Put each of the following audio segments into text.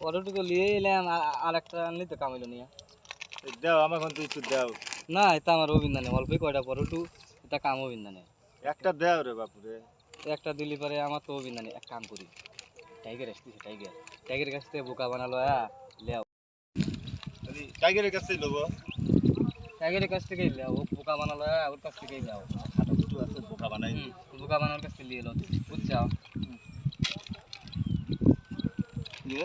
পরোটুকু নিয়ে এলাম আর একটা আনলি তো কামাইলো নিয়ে। দাও আমার এখন তুই দাও। না এটা আমার অভিন্দানে অল্পই কয়টা পরোটু এটা কাম অভিন্দানে একটা দাও রে বাপুরে। একটা দিলি পরে আমার তো অভিন্দানে এক কাম করি। টাইগার আসতেছে টাইগার। টাইগারের কাছ থেকে বোকা বানালো হ্যাঁ লেও। টাইগারের কাছ থেকে নেব টাইগারের কাছ থেকেই লেও ও বোকা বানালো হ্যাঁ ওর কাছ থেকেই লেও। আছে বোকা বানাই বোকা বানানোর কাছ থেকে নিয়ে এলো। বুঝছ? দিয়ে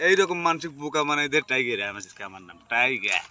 এইরকম মানসিক বোকা মানে এদের টাইগার আমার নাম টাইগার